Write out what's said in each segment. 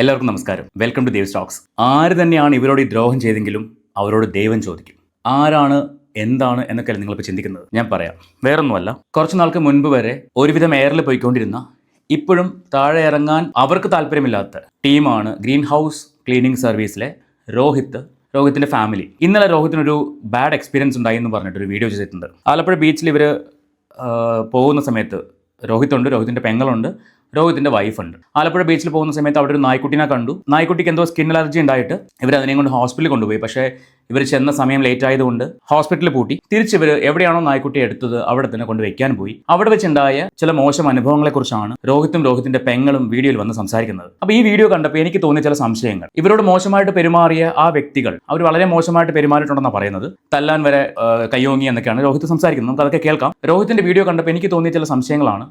എല്ലാവർക്കും നമസ്കാരം. Welcome to Dev Stokes ആര് തന്നെയാണ് ഇവരോട് ഈ ദ്രോഹം ചെയ്തെങ്കിലും അവരോട് ദൈവം ചോദിക്കും. ആരാണ് എന്താണ് എന്നൊക്കെ നിങ്ങളിപ്പോൾ ചിന്തിക്കുന്നത്. ഞാൻ പറയാം. വേറൊന്നുമല്ല. കുറച്ച് നാൾക്ക് മുൻപ് വരെ ഒരുവിധം എയറിൽ പോയിക്കൊണ്ടിരുന്ന ഇപ്പോഴും താഴെ ഇറങ്ങാൻ അവർക്ക് താല്പര്യമില്ലാത്ത ടീമാണ് ഗ്രീൻ ഹൗസ് ക്ലീനിങ് സർവീസിലെ രോഹിത്ത് രോഹിത്തിന്റെ ഫാമിലി. ഇന്നലെ രോഹിത്തിനൊരു ബാഡ് എക്സ്പീരിയൻസ് ഉണ്ടായി എന്ന് പറഞ്ഞിട്ട് ഒരു വീഡിയോ ചെയ്തിട്ടുണ്ട്. ആലപ്പുഴ ബീച്ചിൽ ഇവർ പോകുന്ന സമയത്ത് രോഹിത്തുണ്ട് രോഹിത്തിന്റെ പെങ്ങളുണ്ട്. രോഹിത്തിന്റെ വൈഫുണ്ട് ആലപ്പുഴ ബീച്ചിൽ പോകുന്ന സമയത്ത് അവിടെ ഒരു നായ്ക്കുട്ടിനെ കണ്ടു. നായ്ക്കുട്ടിക്ക് എന്തോ സ്കിൻ അലർജി ഉണ്ടായിട്ട് ഇവർ അതിനെയും കൊണ്ട് ഹോസ്പിറ്റലിൽ കൊണ്ടുപോയി. പക്ഷേ ഇവർ ചെന്ന സമയം ലേറ്റ് ആയതുകൊണ്ട് ഹോസ്പിറ്റലിൽ പൂട്ടി. തിരിച്ചിവർ എവിടെയാണോ നായ്ക്കുട്ടി എടുത്തത് അവിടെ തന്നെ കൊണ്ട് വെക്കാൻ പോയി. അവിടെ വെച്ചുണ്ടായ ചില മോശം അനുഭവങ്ങളെക്കുറിച്ചാണ് രോഹിത്തും രോഹിത്തിന്റെ പെങ്ങളും വീഡിയോയിൽ വന്ന് സംസാരിക്കുന്നത്. അപ്പോൾ ഈ വീഡിയോ കണ്ടപ്പോൾ എനിക്ക് തോന്നിയ ചില സംശയങ്ങൾ. ഇവരോട് മോശമായിട്ട് പെരുമാറിയ ആ വ്യക്തികൾ അവർ വളരെ മോശമായിട്ട് പെരുമാറിയിട്ടുണ്ടെന്നാണ് പറയുന്നത്. തല്ലാൻ വരെ കയ്യോങ്ങി എന്നൊക്കെയാണ് രോഹിത് സംസാരിക്കുന്നത്. നമുക്ക് അതൊക്കെ കേൾക്കാം. രോഹിത്തിന്റെ വീഡിയോ കണ്ടപ്പോൾ എനിക്ക് തോന്നിയ ചില സംശയങ്ങളാണ്.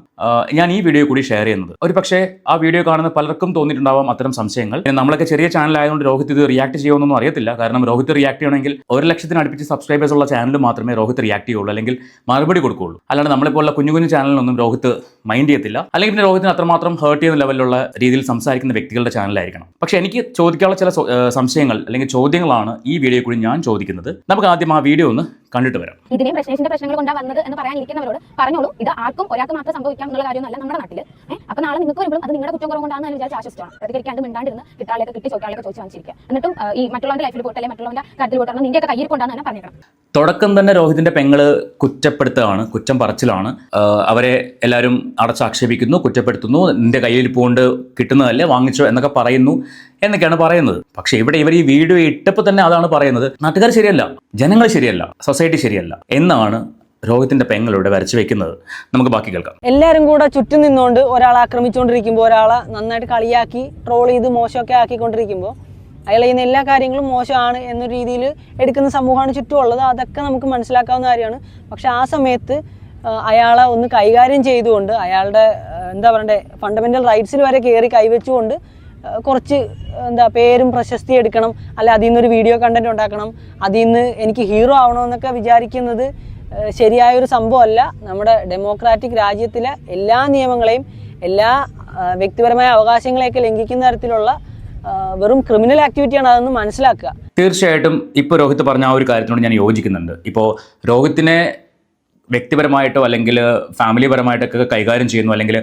ഞാൻ ഈ വീഡിയോ കൂടി ഷെയർ ചെയ്യുന്നത്. ഒരു പക്ഷേ ആ വീഡിയോ കാണുന്ന പലർക്കും തോന്നിയിട്ടുണ്ടാവാം അത്തരം സംശയങ്ങൾ. നമ്മളൊക്കെ ചെറിയ ചാനൽ ആയതുകൊണ്ട് രോഹിത് ഇത് റിയാക്ട് ചെയ്യുമെന്നൊന്നും അറിയത്തില്ല. കാരണം രോഹിത് റിയാക്ട് ചെയ്യണമെങ്കിൽ ഒരു ലക്ഷത്തിന് അടുപ്പിച്ച് സബ്സ്ക്രൈബേഴ്സ് ഉള്ള ചാനൽ മാത്രമേ രോഹിത് റിയാക്ട് ചെയ്യുള്ളൂ അല്ലെങ്കിൽ മറുപടി കൊടുക്കുകയുള്ളൂ. അല്ലാണ്ട് നമ്മളിപ്പോൾ കുഞ്ഞു കുഞ്ഞു ചാനലിനൊന്നും രോഹിത് മൈൻഡ് ചെയ്യത്തില്ല. അല്ലെങ്കിൽ പിന്നെ രോഹിത്തിന് അത്രമാത്രം ഹേർട്ട് ചെയ്യുന്ന ലെവലിലുള്ള രീതിയിൽ സംസാരിക്കുന്ന വ്യക്തികളുടെ ചാനലായിരിക്കണം പക്ഷെ എനിക്ക് ചോദിക്കാനുള്ള ചില സംശയങ്ങൾ അല്ലെങ്കിൽ ചോദ്യങ്ങളാണ് ഈ വീഡിയോ കൂടി ഞാൻ ചോദിക്കുന്നത്. നമുക്ക് ആദ്യം ആ വീഡിയോ ഒന്ന് കണ്ടിട്ട് വരാം. ഇതിനെ പ്രശ്നത്തിന്റെ പ്രശ്നങ്ങൾ കൊണ്ടാ വന്നത് എന്ന് പറയാനിരിക്കുന്നവരോട് പറഞ്ഞോളൂ. ഇത് ആർക്കും ഒരാൾക്ക് മാത്രം സംഭവിക്കാം എന്നുള്ള കാര്യമൊന്നുമല്ല നമ്മുടെ നാട്ടിൽ അപ്പൊ നാളെ നിങ്ങൾക്ക് വരുമ്പോഴും അത് നിങ്ങളുടെ കുറ്റം കുറവ് കൊണ്ടാണെന്ന് വിചാരിച്ച് ആശ്വസിച്ചോണം പ്രതികരിക്കാണ്ട് മിണ്ടാണ്ടിരുന്ന് കിട്ടാളൊക്കെ കിട്ടി ചോദിക്കാളൊക്കെ ചോദിച്ചു വാങ്ങിച്ചിരിക്കുക എന്നിട്ടും ഈ മറ്റുള്ളവരുടെ ലൈഫിൽ പോട്ടെ അല്ലെങ്കിൽ മറ്റുള്ളവരുടെ കാര്യത്തിൽ പോയിട്ട് നിന്റെ ഒക്കെ കയ്യിൽ കൊണ്ടാന്ന് തന്നെ പറഞ്ഞിരിക്കണം തുടക്കം തന്നെ രോഹിതിന്റെ പെങ്ങൾ കുറ്റപ്പെടുത്തുകയാണ് കുറ്റം പറച്ചിലാണ്. അവരെ എല്ലാവരും അടച്ചാക്ഷേപിക്കുന്നു കുറ്റപ്പെടുത്തുന്നു. നിന്റെ കയ്യിൽ പോണ്ട് കിട്ടുന്നതല്ലേ വാങ്ങിച്ചോ എന്നൊക്കെ പറയുന്നു. എന്നൊക്കെയാണ് പറയുന്നത്. പക്ഷെ ഇവിടെ ഇവർ ഈ വീഡിയോ ഇട്ടപ്പോൾ തന്നെ അതാണ് പറയുന്നത്. നാട്ടുകാർ ശരിയല്ല ജനങ്ങൾ ശരിയല്ല സൊസൈറ്റി ശരിയല്ല എന്നാണ് രോഗത്തിന്റെ പെങ്ങളിവിടെ വരച്ചു വെക്കുന്നത്. നമുക്ക് ബാക്കി കേൾക്കാം. എല്ലാവരും കൂടെ ചുറ്റും നിന്നുകൊണ്ട് ഒരാളെ ആക്രമിച്ചുകൊണ്ടിരിക്കുമ്പോൾ ഒരാളെ നന്നായിട്ട് കളിയാക്കി ട്രോൾ ചെയ്ത് മോശമൊക്കെ ആക്കിക്കൊണ്ടിരിക്കുമ്പോൾ അയാൾ ചെയ്യുന്ന എല്ലാ കാര്യങ്ങളും മോശമാണ് എന്നൊരു രീതിയിൽ എടുക്കുന്ന സമൂഹമാണ് ചുറ്റുമുള്ളത്. അതൊക്കെ നമുക്ക് മനസ്സിലാക്കാവുന്ന കാര്യമാണ്. പക്ഷെ ആ സമയത്ത് അയാളെ ഒന്ന് കൈകാര്യം ചെയ്തുകൊണ്ട് അയാളുടെ എന്താ പറയണ്ടേ ഫണ്ടമെന്റൽ റൈറ്റ്സിൽ വരെ കയറി കൈവച്ചുകൊണ്ട് കുറച്ച് എന്താ പേരും പ്രശസ്തി എടുക്കണം. അല്ല അതിൽ നിന്നൊരു വീഡിയോ കണ്ടന്റ് ഉണ്ടാക്കണം. അതിൽ നിന്ന് എനിക്ക് ഹീറോ ആവണമെന്നൊക്കെ വിചാരിക്കുന്നത് ശരിയായൊരു സംഭവമല്ല. നമ്മുടെ ഡെമോക്രാറ്റിക് രാജ്യത്തിലെ എല്ലാ നിയമങ്ങളെയും എല്ലാ വ്യക്തിപരമായ അവകാശങ്ങളെയൊക്കെ ലംഘിക്കുന്ന തരത്തിലുള്ള വെറും ക്രിമിനൽ ആക്ടിവിറ്റിയാണ് അതെന്ന് മനസ്സിലാക്കുക. തീർച്ചയായിട്ടും ഇപ്പോൾ രോഹിത് പറഞ്ഞ ആ ഒരു കാര്യത്തിനോട് ഞാൻ യോജിക്കുന്നുണ്ട്. ഇപ്പോൾ രോഹിത്തിനെ വ്യക്തിപരമായിട്ടോ അല്ലെങ്കിൽ ഫാമിലി പരമായിട്ടൊക്കെ കൈകാര്യം ചെയ്യുന്നു അല്ലെങ്കിൽ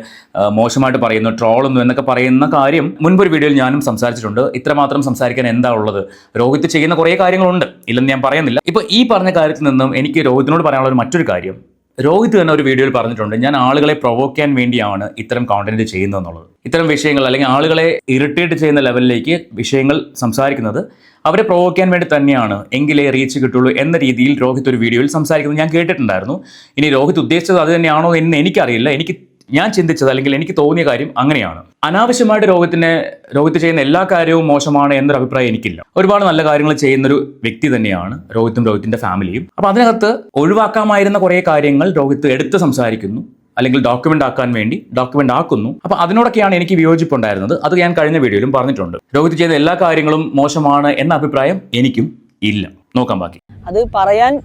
മോശമായിട്ട് പറയുന്നു ട്രോളുന്നു എന്നൊക്കെ പറയുന്ന കാര്യം മുൻപൊരു വീഡിയോയിൽ ഞാനും സംസാരിച്ചിട്ടുണ്ട്. ഇത്രമാത്രം സംസാരിക്കാൻ എന്താ ഉള്ളത്? രോഹിത് ചെയ്യുന്ന കുറേ കാര്യങ്ങളുണ്ട്. ഇല്ലെന്ന് ഞാൻ പറയുന്നില്ല. ഇപ്പോൾ ഈ പറഞ്ഞ കാര്യത്തിൽ നിന്നും എനിക്ക് രോഹിത്തിനോട് പറയാനുള്ള ഒരു മറ്റൊരു കാര്യം. രോഹിത് തന്നെ ഒരു വീഡിയോയിൽ പറഞ്ഞിട്ടുണ്ട് ഞാൻ ആളുകളെ പ്രൊവോക്ക് ചെയ്യാൻ വേണ്ടിയാണ് ഇത്തരം കോണ്ടന്റ് ചെയ്യുന്നതെന്നുള്ളത്. ഇത്തരം വിഷയങ്ങൾ അല്ലെങ്കിൽ ആളുകളെ ഇറിറ്റേറ്റ് ചെയ്യുന്ന ലെവലിലേക്ക് വിഷയങ്ങൾ സംസാരിക്കുന്നത് അവരെ പ്രൊവോക്ക് ചെയ്യാൻ വേണ്ടി തന്നെയാണ് എങ്കിലേ റീച്ച് കിട്ടുള്ളൂ എന്ന രീതിയിൽ രോഹിത് ഒരു വീഡിയോയിൽ സംസാരിക്കുന്നത് ഞാൻ കേട്ടിട്ടുണ്ടായിരുന്നു. ഇനി രോഹിത് ഉദ്ദേശിച്ചത് അത് തന്നെയാണോ എന്ന് എനിക്കറിയില്ല. എനിക്ക് ഞാൻ ചിന്തിച്ചത് അല്ലെങ്കിൽ എനിക്ക് തോന്നിയ കാര്യം അങ്ങനെയാണ്. അനാവശ്യമായിട്ട് രോഗത്തിനെ രോഗത്ത് ചെയ്യുന്ന എല്ലാ കാര്യവും മോശമാണ് എന്നൊരു അഭിപ്രായം എനിക്കില്ല. ഒരുപാട് നല്ല കാര്യങ്ങൾ ചെയ്യുന്നൊരു വ്യക്തി തന്നെയാണ് രോഹിത്തും രോഹിത്തിന്റെ ഫാമിലിയും. അപ്പൊ അതിനകത്ത് ഒഴിവാക്കാമായിരുന്ന കുറേ കാര്യങ്ങൾ രോഹിത്ത് എടുത്ത് സംസാരിക്കുന്നു അല്ലെങ്കിൽ ഡോക്യുമെന്റ് ആക്കാൻ വേണ്ടി ഡോക്യുമെന്റ് ആക്കുന്നു. അപ്പൊ അതിനോടൊക്കെയാണ് എനിക്ക് വിയോജിപ്പുണ്ടായിരുന്നത്. അത് ഞാൻ കഴിഞ്ഞ വീഡിയോയിലും പറഞ്ഞിട്ടുണ്ട്. രോഹിത് ചെയ്ത എല്ലാ കാര്യങ്ങളും മോശമാണ് എന്ന അഭിപ്രായം എനിക്കും ഇല്ല. നോക്കാം ബാക്കി. അത് പറയാൻ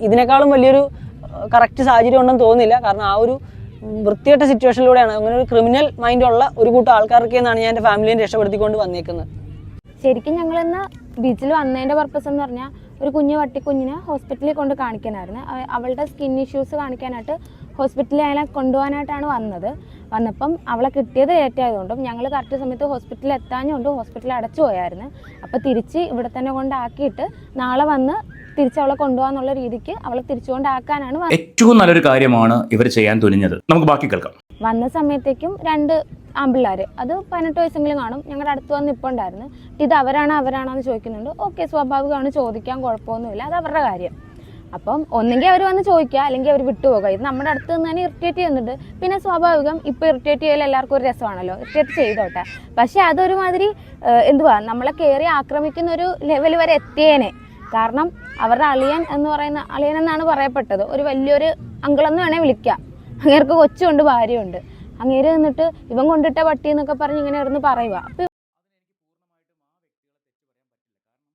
ഇതിനേക്കാളും വലിയൊരു കറക്റ്റ് സാഹചര്യം ഉണ്ടെന്ന് തോന്നുന്നില്ല. കാരണം ആ ഒരു വൃത്തികെട്ട സിറ്റുവേഷനിലൂടെയാണ് അങ്ങനെ ഒരു ക്രിമിനൽ മൈൻഡുള്ള ഒരു കൂട്ടം ആൾക്കാർക്ക് എന്നാണ് ഞാൻ എന്റെ ഫാമിലിയെ രക്ഷപ്പെടുത്തിക്കൊണ്ട് വന്നേക്കുന്നത്. ശരിക്കും ഞങ്ങൾ ഇന്ന് ബീച്ചിൽ വന്നതിന്റെ പർപ്പസ് എന്ന് പറഞ്ഞാൽ ഒരു കുഞ്ഞു വട്ടിക്കുഞ്ഞിനെ ഹോസ്പിറ്റലിൽ കൊണ്ട് കാണിക്കാനായിരുന്നു. അവ- അവളുടെ സ്കിൻ ഇഷ്യൂസ് കാണിക്കാനായിട്ട് ഹോസ്പിറ്റലിൽ അയാളെ കൊണ്ടുപോകാനായിട്ടാണ് വന്നത്. വന്നപ്പം അവളെ കിട്ടിയത് ലേറ്റ് ആയതുകൊണ്ടും ഞങ്ങൾ കറക്റ്റ് സമയത്ത് ഹോസ്പിറ്റലിൽ എത്താഞ്ഞുകൊണ്ടും ഹോസ്പിറ്റലിൽ അടച്ചു പോയായിരുന്നു അപ്പോൾ തിരിച്ച് ഇവിടെ തന്നെ കൊണ്ടാക്കിയിട്ട് നാളെ വന്ന് തിരിച്ച് അവളെ കൊണ്ടുപോകാന്നുള്ള രീതിക്ക് അവളെ തിരിച്ചുകൊണ്ടാക്കാനാണ് ഏറ്റവും നല്ലൊരു കാര്യമാണ് ഇവർ ചെയ്യാൻ തുനിഞ്ഞത്. നമുക്ക് ബാക്കി കേൾക്കാം. വന്ന സമയത്തേക്കും രണ്ട് ആമ്പിള്ളേർ അത് പതിനെട്ട് വയസ്സെങ്കിലും കാണും. ഞങ്ങളുടെ അടുത്ത് വന്ന് ഇപ്പോൾ ഉണ്ടായിരുന്നു. ഇത് അവരാണ് അവരാണോ എന്ന് ചോദിക്കുന്നുണ്ട്. ഓക്കെ സ്വാഭാവികമാണ് ചോദിക്കാൻ കുഴപ്പമൊന്നുമില്ല. അത് അവരുടെ കാര്യം. അപ്പം ഒന്നെങ്കിൽ അവർ വന്ന് ചോദിക്കുക അല്ലെങ്കിൽ അവർ വിട്ടുപോകുക. ഇത് നമ്മുടെ അടുത്ത് നിന്ന് തന്നെ ഇറിറ്റേറ്റ് ചെയ്യുന്നുണ്ട്. പിന്നെ സ്വാഭാവികം ഇപ്പോൾ ഇറിറ്റേറ്റ് ചെയ്യൽ എല്ലാവർക്കും ഒരു രസമാണല്ലോ. ഇറിറ്റേറ്റ് ചെയ്തോട്ടെ. പക്ഷേ അതൊരുമാതിരി എന്തുവാ നമ്മളെ കയറി ആക്രമിക്കുന്ന ഒരു ലെവൽ വരെ എത്തിയേനെ. കാരണം അവരുടെ അളിയൻ എന്ന് പറയുന്ന അളിയൻ എന്നാണ് പറയപ്പെട്ടത്. ഒരു വലിയൊരു അങ്കിളെന്ന് വേണേൽ വിളിക്കാം. അങ്ങേർക്ക് കൊച്ചുണ്ട് ഭാര്യയുണ്ട്. അങ്ങേര് നിന്നിട്ട് ഇവൻ കൊണ്ടിട്ട പട്ടി എന്നൊക്കെ പറഞ്ഞ് ഇങ്ങനെ ഇരുന്ന് പറയുക.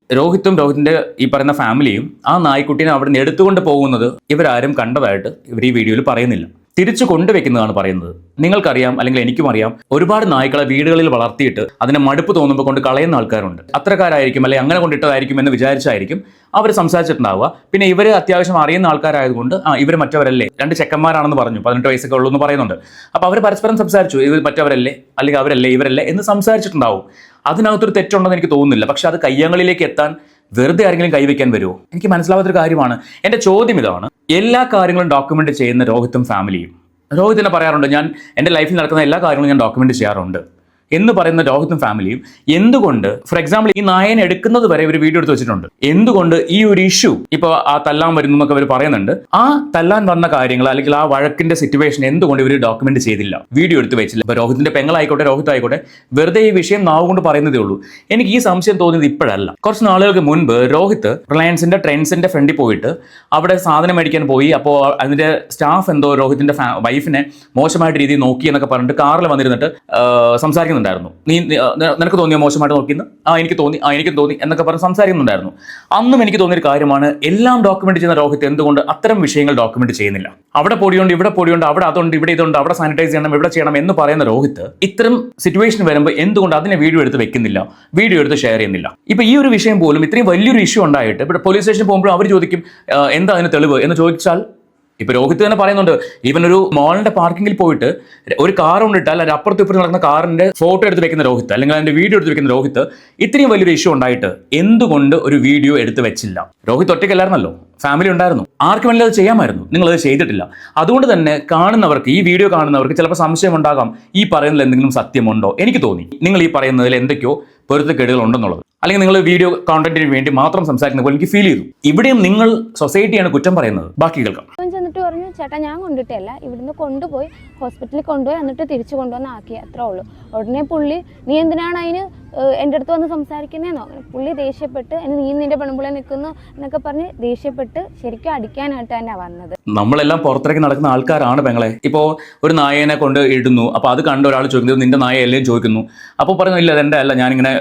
രോഹിത്തും രോഹിത്തിന്റെ ഈ പറയുന്ന ഫാമിലിയും ആ നായ്ക്കുട്ടീനെ അവിടെ നിന്ന് എടുത്തുകൊണ്ട് പോകുന്നത് ഇവരാരും കണ്ടതായിട്ട് ഇവർ ഈ വീഡിയോയിൽ പറയുന്നില്ല. തിരിച്ചു കൊണ്ടുവെക്കുന്നതാണ് പറയുന്നത്. നിങ്ങൾക്കറിയാം അല്ലെങ്കിൽ എനിക്കും അറിയാം ഒരുപാട് നായ്ക്കളെ വീടുകളിൽ വളർത്തിയിട്ട് അതിനെ മടുപ്പ് തോന്നുമ്പോൾ കൊണ്ട് കളയുന്ന ആൾക്കാരുണ്ട്. അത്രക്കാരായിരിക്കും അല്ലെങ്കിൽ അങ്ങനെ കൊണ്ടിട്ടതായിരിക്കും എന്ന് വിചാരിച്ചായിരിക്കും അവർ സംസാരിച്ചിട്ടുണ്ടാവുക. പിന്നെ ഇവർ അത്യാവശ്യം അറിയുന്ന ആൾക്കാരായതുകൊണ്ട് ആ ഇവർ മറ്റവരല്ലേ? രണ്ട് ചെക്കന്മാരാണെന്ന് പറഞ്ഞു പതിനെട്ട് വയസ്സൊക്കെ ഉള്ളൂ എന്ന് പറയുന്നുണ്ട്. അപ്പോൾ അവർ പരസ്പരം സംസാരിച്ചു ഇവർ മറ്റവരല്ലേ? അല്ലെങ്കിൽ അവരല്ലേ ഇവരല്ലേ? എന്ന് സംസാരിച്ചിട്ടുണ്ടാവും. അതിനകത്തൊരു തെറ്റുണ്ടെന്ന് എനിക്ക് തോന്നുന്നില്ല. പക്ഷെ അത് കയ്യങ്ങളിലേക്ക് എത്താൻ വെറുതെ ആരെങ്കിലും കൈവയ്ക്കാൻ വരുമോ എനിക്ക് മനസ്സിലാവാത്തൊരു കാര്യമാണ്. എന്റെ ചോദ്യം ഇതാണ്. എല്ലാ കാര്യങ്ങളും ഡോക്യുമെന്റ് ചെയ്യുന്ന രോഹിത്തും ഫാമിലിയും രോഹിത് തന്നെ പറയാറുണ്ട് ഞാൻ എന്റെ ലൈഫിൽ നടക്കുന്ന എല്ലാ കാര്യങ്ങളും ഞാൻ ഡോക്യുമെന്റ് ചെയ്യാറുണ്ട്. എന്ന് പറയുന്ന രോഹിത്തും ഫാമിലിയും എന്തുകൊണ്ട് ഫോർ എക്സാമ്പിൾ ഈ നായൻ എടുക്കുന്നത് വരെ ഒരു വീഡിയോ എടുത്ത് വെച്ചിട്ടുണ്ട്. എന്തുകൊണ്ട് ഈ ഒരു ഇഷ്യൂ ഇപ്പോൾ ആ തല്ലാൻ വരുന്നു എന്നൊക്കെ അവർ പറയുന്നുണ്ട്. ആ തല്ലാൻ വന്ന കാര്യങ്ങൾ അല്ലെങ്കിൽ ആ വഴക്കിന്റെ സിറ്റുവേഷൻ എന്തുകൊണ്ട് ഇവർ ഡോക്യുമെന്റ് ചെയ്തില്ല? വീഡിയോ എടുത്ത് വെച്ചില്ല. ഇപ്പോൾ രോഹിത്തിന്റെ പെങ്ങളായിക്കോട്ടെ രോഹിത് ആയിക്കോട്ടെ വെറുതെ ഈ വിഷയം നാവ് കൊണ്ട് പറയുന്നതേ ഉള്ളൂ. എനിക്ക് ഈ സംശയം തോന്നിയത് ഇപ്പോഴല്ല. കുറച്ച് നാളുകൾക്ക് മുൻപ് രോഹിത് റിലയൻസിന്റെ ട്രെൻഡ്സിന്റെ ഫ്രണ്ടിൽ പോയിട്ട് അവിടെ സാധനം മേടിക്കാൻ പോയി. അപ്പോൾ അതിന്റെ സ്റ്റാഫ് എന്തോ രോഹിത്തിന്റെ വൈഫിനെ മോശമായിട്ട് രീതിയിൽ നോക്കി എന്നൊക്കെ പറഞ്ഞിട്ട് കാറിൽ വന്നിരുന്നിട്ട് ആ, സംസാരിക്കുന്നുണ്ടായിരുന്നു നീ നിനക്ക് തോന്നിയോ മോശമായിട്ട് നോക്കിയെന്ന്? ആ എനിക്ക് തോന്നി ആ എനിക്കും തോന്നി എന്നൊക്കെ പറഞ്ഞ് സംസാരിക്കുന്നുണ്ടായിരുന്നു. അന്നും എനിക്ക് തോന്നിയൊരു കാര്യമാണ് എല്ലാം ഡോക്യുമെന്റ് ചെയ്യുന്ന രോഹിത് എന്തുകൊണ്ട് അത്തരം വിഷയങ്ങൾ ഡോക്യുമെന്റ് ചെയ്യുന്നില്ല? അവിടെ പൊടിയുണ്ട് ഇവിടെ പൊടിയുണ്ട് അവിടെ അതുണ്ട് ഇവിടെ ഇതുണ്ട് അവിടെ സാനിറ്റൈസ് ചെയ്യണം ഇവിടെ ചെയ്യണം എന്ന് പറയുന്ന രോഹിത് ഇത്തരം സിറ്റുവേഷൻ വരുമ്പോൾ എന്തുകൊണ്ട് അതിനെ വീഡിയോ എടുത്ത് വെക്കുന്നില്ല? വീഡിയോ എടുത്ത് ഷെയർ ചെയ്യുന്നില്ല? ഇപ്പൊ ഈ ഒരു വിഷയം പോലും ഇത്രയും വലിയൊരു ഇഷ്യൂ ഉണ്ടായിട്ട് ഇവിടെ പോലീസ് സ്റ്റേഷനിൽ പോകുമ്പോൾ അവർ ചോദിക്കും എന്താ അതിന് തെളിവ് എന്ന് ചോദിച്ചാൽ ഇപ്പൊ രോഹിത് തന്നെ പറയുന്നുണ്ട് ഈവൻ ഒരു മോളിന്റെ പാർക്കിങ്ങിൽ പോയിട്ട് ഒരു കാർ കൊണ്ടിട്ടാൽ അല്ലെങ്കിൽ അപ്പുറത്ത് ഇപ്പുറത്ത് നടക്കുന്ന കാറിന്റെ ഫോട്ടോ എടുത്ത് വെക്കുന്ന രോഹിത് അല്ലെങ്കിൽ അതിന്റെ വീഡിയോ എടുത്ത് വെക്കുന്ന രോഹിത് ഇത്രയും വലിയൊരു ഇഷ്യൂ ഉണ്ടായിട്ട് എന്തുകൊണ്ട് ഒരു വീഡിയോ എടുത്ത് വെച്ചില്ല? രോഹിത് ഒറ്റയ്ക്കല്ലായിരുന്നല്ലോ ഫാമിലി ഉണ്ടായിരുന്നു. ആർക്ക് വേണമെങ്കിലും അത് ചെയ്യാമായിരുന്നു. നിങ്ങൾ അത് ചെയ്തിട്ടില്ല. അതുകൊണ്ട് തന്നെ കാണുന്നവർക്ക് ഈ വീഡിയോ കാണുന്നവർക്ക് ചിലപ്പോൾ സംശയം ഉണ്ടാകാം ഈ പറയുന്നതിൽ എന്തെങ്കിലും സത്യമുണ്ടോ? എനിക്ക് തോന്നി. നിങ്ങൾ ഈ പറയുന്നതിൽ എന്തൊക്കെയോ പൊരുത്തക്കേടുകൾ ഉണ്ടെന്നുള്ളത് അല്ലെങ്കിൽ നിങ്ങൾ വീഡിയോ കോണ്ടന്റിന് വേണ്ടി മാത്രം സംസാരിക്കുന്ന പോലെ എനിക്ക് ഫീൽ ചെയ്തു. ഇവിടെയും നിങ്ങൾ സൊസൈറ്റിയാണ് കുറ്റം പറയുന്നത്. ബാക്കി കേൾക്കാം ചെന്നിട്ട് പറഞ്ഞു ചേട്ടാ ഞാൻ കൊണ്ടിട്ടല്ല ഇവിടുന്ന് കൊണ്ടുപോയി ഹോസ്പിറ്റലിൽ കൊണ്ടുപോയി എന്നിട്ട് തിരിച്ചു കൊണ്ടുവന്ന് ആക്കി. അത്രേ ഉള്ളൂ. ഉടനെ പുള്ളി നീ എന്തിനാണ് അതിന് എന്റെ അടുത്ത് വന്ന് സംസാരിക്കുന്നതെന്നോ പുള്ളി ദേഷ്യപ്പെട്ട് "എന്നെ നീ നിന്റെ പെൺപിള്ളെ നിൽക്കുന്നു എന്നൊക്കെ പറഞ്ഞ് ദേഷ്യപ്പെട്ട് ശരിക്കും അടിക്കാനായിട്ട് തന്നെ വന്നത്. നമ്മളെല്ലാം പുറത്തേക്ക് നടക്കുന്ന ആൾക്കാരാണ് പെങ്ങളെ. ഇപ്പോൾ ഒരു നായനെ കൊണ്ട് ഇടുന്നു. അപ്പോൾ അത് കണ്ട ഒരാൾ ചോദിക്കുന്നത് നിന്റെ നായ എല്ലാം ചോദിക്കുന്നു. അപ്പോൾ പറഞ്ഞു ഇല്ല അതെന്റെ അല്ല. ഞാനിങ്ങനെ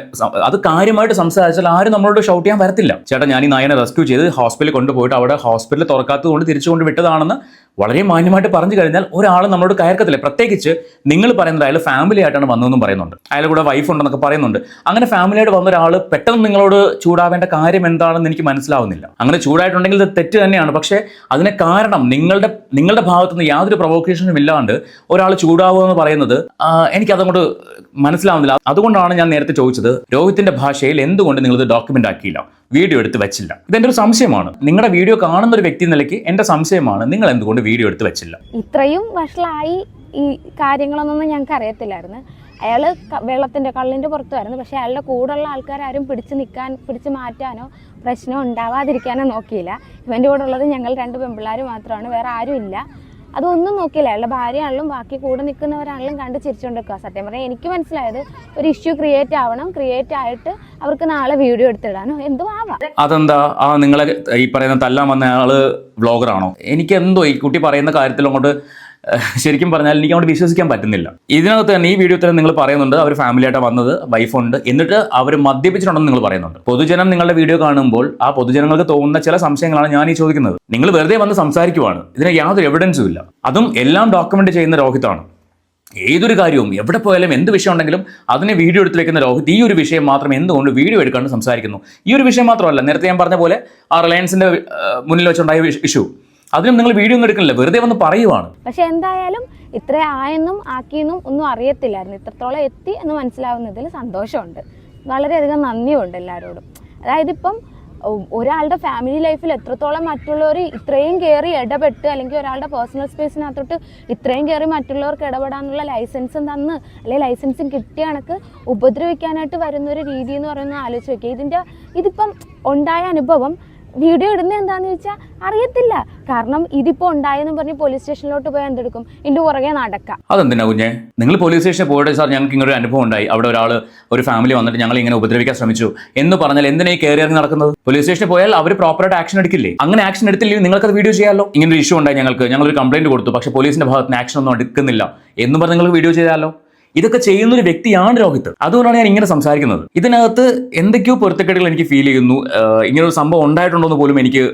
അത് കാര്യമായിട്ട് സംസാരിച്ചാൽ ആരും നമ്മളോട് ഷൗട്ട് ചെയ്യാൻ വരത്തില്ല. ചേട്ടാ ഞാൻ ഈ നായനെ റെസ്ക്യൂ ചെയ്ത് ഹോസ്പിറ്റലിൽ കൊണ്ടുപോയിട്ട് അവിടെ ഹോസ്പിറ്റലിൽ തുറക്കാത്തത് കൊണ്ട് തിരിച്ചു കൊണ്ട് വിട്ടതാണെന്ന് വളരെ മാന്യമായിട്ട് പറഞ്ഞു കഴിഞ്ഞാൽ ഒരാൾ നമ്മളോട് കയർക്കത്തില്ല. പ്രത്യേകിച്ച് നിങ്ങൾ പറയുന്നത് അയാൾ ഫാമിലി ആയിട്ടാണ് വന്നതെന്നും പറയുന്നുണ്ട്. അയാളുടെ കൂടെ വൈഫ് ഉണ്ടെന്നൊക്കെ പറയുന്നുണ്ട്. അങ്ങനെ ഫാമിലിയായിട്ട് വന്ന ഒരാൾ പെട്ടെന്ന് നിങ്ങളോട് ചൂടാവേണ്ട കാര്യം എന്താണെന്ന് എനിക്ക് മനസ്സിലാവുന്നില്ല. അങ്ങനെ ചൂടായിട്ടുണ്ടെങ്കിൽ ഇത് തെറ്റ് തന്നെയാണ്. പക്ഷേ അതിന് കാരണം നിങ്ങളുടെ നിങ്ങളുടെ ഭാഗത്തു നിന്ന് യാതൊരു പ്രൊവോക്കേഷനും ഇല്ലാണ്ട് ഒരാൾ ചൂടാവുക എന്ന് പറയുന്നത് എനിക്ക് എനിക്കതങ്ങോട്ട് മനസ്സിലാവുന്നില്ല. അതുകൊണ്ടാണ് ഞാൻ നേരത്തെ ചോദിച്ചത് രോഹിത്തിന്റെ ഭാഷയിൽ എന്തുകൊണ്ട് നിങ്ങളിത് ഡോക്യുമെന്റ് ആക്കിയില്ല? വീഡിയോ എടുത്ത് വെച്ചില്ല. ഇതെന്റെ ഒരു സംശയമാണ്. നിങ്ങളുടെ വീഡിയോ കാണുന്ന ഒരു വ്യക്തി നിലയ്ക്ക് എന്റെ സംശയമാണ്. നിങ്ങൾ എന്തുകൊണ്ട് വീഡിയോ എടുത്ത് വെച്ചില്ല? ഇത്രയും വഷളായി ഈ കാര്യങ്ങളൊന്നും ഞങ്ങൾക്ക് അറിയത്തില്ലായിരുന്നു അയാൾ വെള്ളത്തിന്റെ കള്ളിന്റെ പുറത്തുമായിരുന്നു പക്ഷേ അയാളുടെ കൂടെയുള്ള ആൾക്കാരും പിടിച്ച് നിൽക്കാൻ പിടിച്ച് മാറ്റാനോ പ്രശ്നം ഉണ്ടാവാതിരിക്കാനോ നോക്കിയില്ല. ഇവന്റെ കൂടെ ഉള്ളത് ഞങ്ങൾ രണ്ട് പെമ്പിള്ളാർ മാത്രമാണ് വേറെ ആരും ഇല്ല. അതൊന്നും നോക്കിയില്ല. അയാളുടെ ഭാര്യയാണെങ്കിലും ബാക്കി കൂടെ നിൽക്കുന്നവരാണെങ്കിലും കണ്ട് ചിരിച്ചുകൊണ്ടിരിക്കുക സത്യം പറഞ്ഞാൽ എനിക്ക് മനസ്സിലായത് ഒരു ഇഷ്യൂ ക്രിയേറ്റ് ആവണം ക്രിയേറ്റ് ആയിട്ട് അവർക്ക് നാളെ വീഡിയോ എടുത്തിടാനോ. എന്തോ ആവാം. അതെന്താ? ആ നിങ്ങളെ ഈ പറയുന്ന തല്ലാൻ വന്ന ആൾ വ്ളോഗറാണോ? എനിക്ക് എന്തോ ഈ കുട്ടി പറയുന്ന കാര്യത്തിൽ അങ്ങോട്ട് ശരിക്കും പറഞ്ഞാൽ എനിക്ക് അങ്ങോട്ട് വിശ്വസിക്കാൻ പറ്റുന്നില്ല. ഇതിനകത്ത് തന്നെ ഈ വീഡിയോ തന്നെ നിങ്ങൾ പറയുന്നുണ്ട്. അവർ ഫാമിലി ആയിട്ട് വന്നത് വൈഫുണ്ട് എന്നിട്ട് അവർ മദ്യപിച്ചിട്ടുണ്ടെന്ന് നിങ്ങൾ പറയുന്നുണ്ട്. പൊതുജനം നിങ്ങളുടെ വീഡിയോ കാണുമ്പോൾ ആ പൊതുജനങ്ങൾക്ക് തോന്നുന്ന ചില സംശയങ്ങളാണ് ഞാൻ ഈ ചോദിക്കുന്നത്. നിങ്ങൾ വെറുതെ വന്ന് സംസാരിക്കുവാണ്. ഇതിന് യാതൊരു എവിഡൻസും ഇല്ല. അതും എല്ലാം ഡോക്യുമെന്റ് ചെയ്യുന്ന രോഹിതാണ്. ഏതൊരു കാര്യവും എവിടെ പോയാലും എന്ത് വിഷയം ഉണ്ടെങ്കിലും അതിനെ വീഡിയോ എടുത്ത് വെക്കുന്ന രോഹിത് ഈ ഒരു വിഷയം മാത്രം എന്തുകൊണ്ട് വീഡിയോ എടുക്കാണ്ട് സംസാരിക്കുന്നു? ഈ ഒരു വിഷയം മാത്രമല്ല നേരത്തെ ഞാൻ പറഞ്ഞ പോലെ ആ റിലയൻസിന്റെ മുന്നിൽ വെച്ചുണ്ടായ ഇഷ്യൂ അതിനും നിങ്ങൾ വീഡിയോ ഒന്നും എടുക്കുന്നില്ല വെറുതെ വന്ന് പറയുവാണ്. പക്ഷെ എന്തായാലും ഇത്ര ആയെന്നും ആക്കിയെന്നും ഒന്നും അറിയത്തില്ലായിരുന്നു. ഇത്രത്തോളം എത്തി എന്ന് മനസ്സിലാവുന്നതിൽ സന്തോഷമുണ്ട്. വളരെയധികം നന്ദിയുണ്ട് എല്ലാവരോടും. അതായത് ഇപ്പം ഒരാളുടെ ഫാമിലി ലൈഫിൽ എത്രത്തോളം മറ്റുള്ളവർ ഇത്രയും കയറി ഇടപെട്ട് അല്ലെങ്കിൽ ഒരാളുടെ പേഴ്സണൽ സ്പേസിനകത്തോട്ട് ഇത്രയും കയറി മറ്റുള്ളവർക്ക് ഇടപെടാനുള്ള ലൈസൻസും തന്ന് അല്ലെങ്കിൽ ലൈസൻസും കിട്ടിയ കണക്ക് ഉപദ്രവിക്കാനായിട്ട് വരുന്ന ഒരു രീതി എന്ന് പറയുന്നത് ആലോചിച്ച് നോക്കിയാൽ ഇതിന്റെ ഇതിപ്പം ഉണ്ടായ അനുഭവം വീഡിയോ ഇടുന്നത് എന്താന്ന് ചോദിച്ചാൽ അറിയത്തില്ല. കാരണം ഇതിപ്പോ ഉണ്ടായെന്ന് പറഞ്ഞ് പോലീസ് സ്റ്റേഷനിലോട്ട് പോയാൽ എന്തെടുക്കും? ഇതിന്റെ പുറകെ നടക്കാം. അതെന്തിനാ കുഞ്ഞെ? നിങ്ങൾ പോലീസ് സ്റ്റേഷനിൽ പോയിട്ട് സാർ ഞങ്ങൾക്ക് ഇങ്ങനെ ഒരു അനുഭവം ഉണ്ടായി. അവിടെ ഒരാൾ ഒരു ഫാമിലി വന്നിട്ട് ഞങ്ങൾ ഇങ്ങനെ ഉപദ്രവിക്കാൻ ശ്രമിച്ചു. എന്ന് പറഞ്ഞാൽ എന്തിനാ കയറി ഇറങ്ങി നടക്കുന്നത്? പോലീസ് സ്റ്റേഷനിൽ പോയാൽ അവർ പ്രോപ്പറായിട്ട് ആക്ഷൻ എടുക്കില്ലേ? അങ്ങനെ ആക്ഷൻ എടുത്തില്ലെങ്കിൽ നിങ്ങൾക്കത് വീഡിയോ ചെയ്യാമല്ലോ ഇങ്ങനെ ഒരു ഇഷ്യൂ ഉണ്ടായി ഞങ്ങൾക്ക്. ഞങ്ങൾ ഒരു കംപ്ലൈന്റ് കൊടുത്തു. പക്ഷേ പോലീസിന്റെ ഭാഗത്ത് ആക്ഷൻ ഒന്നും എടുക്കുന്നില്ല. എന്ന് പറഞ്ഞ് നിങ്ങൾക്ക് വീഡിയോ ചെയ്താലോ ഇതൊക്കെ ചെയ്യുന്ന ഒരു വ്യക്തിയാണ് രോഹിത്. അതുകൊണ്ടാണ് ഞാൻ ഇങ്ങനെ സംസാരിക്കുന്നത്. ഇതിനകത്ത് എന്തൊക്കെയോ പൊരുത്തക്കേടുകൾ എനിക്ക് ഫീൽ ചെയ്യുന്നു. ഇങ്ങനെ ഒരു സംഭവം ഉണ്ടായിട്ടുണ്ടോ എന്ന് പോലും എനിക്ക്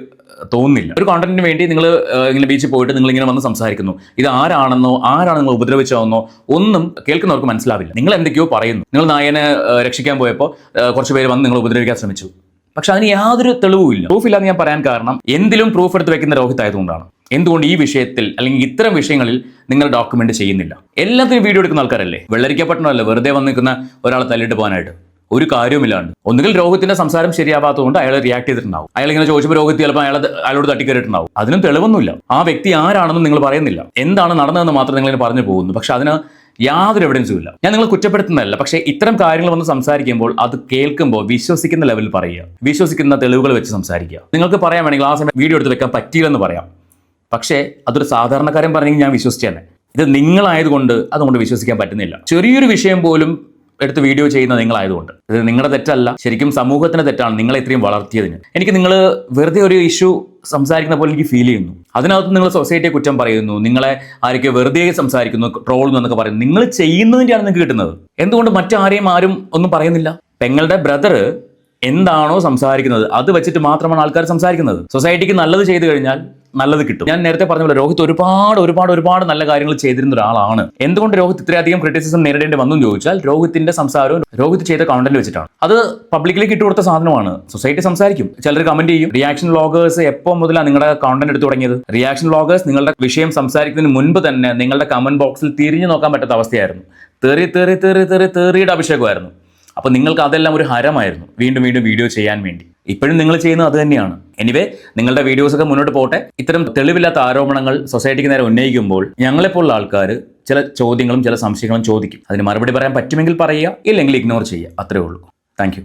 തോന്നുന്നില്ല. ഒരു കോണ്ടന്റിന് വേണ്ടി നിങ്ങൾ ഇങ്ങനെ ബീച്ചിൽ പോയിട്ട് നിങ്ങൾ ഇങ്ങനെ വന്ന് സംസാരിക്കുന്നു. ഇത് ആരാണെന്നോ ആരാണ് നിങ്ങൾ ഉപദ്രവിച്ചതെന്നോ ഒന്നും കേൾക്കുന്നവർക്ക് മനസ്സിലാവില്ല. നിങ്ങൾ എന്തൊക്കെയോ പറയുന്നു. നിങ്ങൾ നായനെ രക്ഷിക്കാൻ പോയപ്പോൾ കുറച്ച് പേര് വന്ന് നിങ്ങൾ ഉപദ്രവിക്കാൻ ശ്രമിച്ചു. പക്ഷെ അതിന് യാതൊരു തെളിവുമില്ല. പ്രൂഫ് ഇല്ലാന്ന് ഞാൻ പറയാൻ കാരണം എന്തിലും പ്രൂഫ് എടുത്ത് വെക്കുന്ന രോഹിത് ആയതുകൊണ്ടാണ്. എന്തുകൊണ്ട് ഈ വിഷയത്തിൽ അല്ലെങ്കിൽ ഇത്തരം വിഷയങ്ങളിൽ നിങ്ങൾ ഡോക്യുമെന്റ് ചെയ്യുന്നില്ല? എല്ലാത്തിനും വീഡിയോ എടുക്കുന്ന ആൾക്കാരല്ലേ? വെള്ളരിക്കപ്പെട്ടണമല്ല? വെറുതെ വന്നിരിക്കുന്ന ഒരാളെ തല്ലിട്ട് പോകാനായിട്ട്. ഒരു കാര്യവുമില്ലാണ്ട് ഒന്നുകിൽ രോഗത്തിന്റെ സംസാരം ശരിയാവാത്തതുകൊണ്ട് അയാൾ റിയാക്ട് ചെയ്തിട്ടുണ്ടാവും. അയാൾ ഇങ്ങനെ ചോദിച്ചപ്പോൾ രോഗത്തിൽ ചിലപ്പോൾ അയാൾ അയാളോട് തട്ടിക്കയറിയിട്ടുണ്ടാവും. അതിനും തെളിവൊന്നുമില്ല. ആ വ്യക്തി ആരാണെന്ന് നിങ്ങൾ പറയുന്നില്ല. എന്താണ് നടന്നതെന്ന് മാത്രം നിങ്ങൾ പറഞ്ഞു പോകുന്നു. പക്ഷെ അതിന് യാതൊരു എവിഡൻസും ഇല്ല. ഞാൻ നിങ്ങൾ കുറ്റപ്പെടുത്തുന്നതല്ല. പക്ഷേ ഇത്തരം കാര്യങ്ങൾ വന്ന് സംസാരിക്കുമ്പോൾ അത് കേൾക്കുമ്പോൾ വിശ്വസിക്കുന്ന ലെവലിൽ പറയുക. വിശ്വസിക്കുന്ന തെളിവുകൾ വെച്ച് സംസാരിക്കുക. നിങ്ങൾക്ക് പറയാൻ വേണമെങ്കിൽ ആ സമയം വീഡിയോ എടുത്ത് വെക്കാൻ പറ്റിയില്ലെന്ന് പറയാം. പക്ഷേ അതൊരു സാധാരണക്കാരൻ പറഞ്ഞെങ്കിൽ ഞാൻ വിശ്വസിച്ചേനെ ഇത് നിങ്ങളായതുകൊണ്ട് അതുകൊണ്ട് വിശ്വസിക്കാൻ പറ്റുന്നില്ല. ചെറിയൊരു വിഷയം പോലും എടുത്ത് വീഡിയോ ചെയ്യുന്ന നിങ്ങളായതുകൊണ്ട്. ഇത് നിങ്ങളുടെ തെറ്റല്ല. ശരിക്കും സമൂഹത്തിന്റെ തെറ്റാണ് നിങ്ങളെ ഇത്രയും വളർത്തിയതിന്. എനിക്ക് നിങ്ങൾ വെറുതെ ഒരു ഇഷ്യൂ സംസാരിക്കുന്ന പോലെ എനിക്ക് ഫീൽ ചെയ്യുന്നു. അതിനകത്ത് നിങ്ങൾ സൊസൈറ്റിയെ കുറ്റം പറയുന്നു. നിങ്ങളെ ആരൊക്കെ വെറുതെ സംസാരിക്കുന്നു ട്രോളുന്നു എന്നൊക്കെ പറയുന്നു. നിങ്ങൾ ചെയ്യുന്നതിന്റെയാണ് നിങ്ങൾക്ക് കിട്ടുന്നത്. എന്തുകൊണ്ട് മറ്റാരെയും ആരും ഒന്നും പറയുന്നില്ല? പെങ്ങളുടെ ബ്രദർ എന്താണോ സംസാരിക്കുന്നത്. അത് വെച്ചിട്ട് മാത്രമാണ് ആൾക്കാർ സംസാരിക്കുന്നത്. സൊസൈറ്റിക്ക് നല്ലത് ചെയ്തു കഴിഞ്ഞാൽ നല്ലത് കിട്ടും. ഞാൻ നേരത്തെ പറഞ്ഞ പോലെ രോഹിത് ഒരുപാട് ഒരുപാട് ഒരുപാട് നല്ല കാര്യങ്ങൾ ചെയ്തിരുന്ന ഒരാളാണ്. എന്തുകൊണ്ട് രോഹിത് ഇത്രയധികം ക്രിറ്റിസിസം നേരിടേണ്ടി വന്നു ചോദിച്ചാൽ രോഹിത്തിന്റെ സംസാരവും രോഹിത് ചെയ്ത കണ്ടന്റ് വെച്ചിട്ടാണ്. അത് പബ്ലിക്കിലേക്ക് ഇട്ടുകൊടുത്ത സാധനമാണ്. സൊസൈറ്റി സംസാരിക്കും. ചിലർ കമന്റ് ചെയ്യും. റിയാക്ഷൻ വ്ളോഗേഴ്സ് എപ്പോൾ മുതലാണ് നിങ്ങളുടെ കണ്ടന്റ് എടുത്തു തുടങ്ങിയത്? റിയാക്ഷൻ വ്ളോഗേഴ്സ് നിങ്ങളുടെ വിഷയം സംസാരിക്കുന്നതിന് മുൻപ് തന്നെ നിങ്ങളുടെ കമന്റ് ബോക്സിൽ തിരിഞ്ഞു നോക്കാൻ പറ്റാത്ത അവസ്ഥയായിരുന്നു. തെറി തെറി തെറി തെറി തെറിയുടെ അഭിഷേകമായിരുന്നു. അപ്പോൾ നിങ്ങൾക്ക് അതെല്ലാം ഒരു ഹരമായിരുന്നു വീണ്ടും വീണ്ടും വീഡിയോ ചെയ്യാൻ വേണ്ടി. ഇപ്പോഴും നിങ്ങൾ ചെയ്യുന്നത് അത് തന്നെയാണ്. എനിവേ നിങ്ങളുടെ വീഡിയോസ് ഒക്കെ മുന്നോട്ട് പോട്ടെ. ഇത്തരം തെളിവില്ലാത്ത ആരോപണങ്ങൾ സൊസൈറ്റിക്ക് നേരെ ഉന്നയിക്കുമ്പോൾ ഞങ്ങളെപ്പോലുള്ള ആൾക്കാർ ചില ചോദ്യങ്ങളും ചില സംശയങ്ങളും ചോദിക്കും. അതിന് മറുപടി പറയാൻ പറ്റുമെങ്കിൽ പറയുക ഇല്ലെങ്കിൽ ഇഗ്നോർ ചെയ്യുക. അത്രേ ഉള്ളൂ. താങ്ക്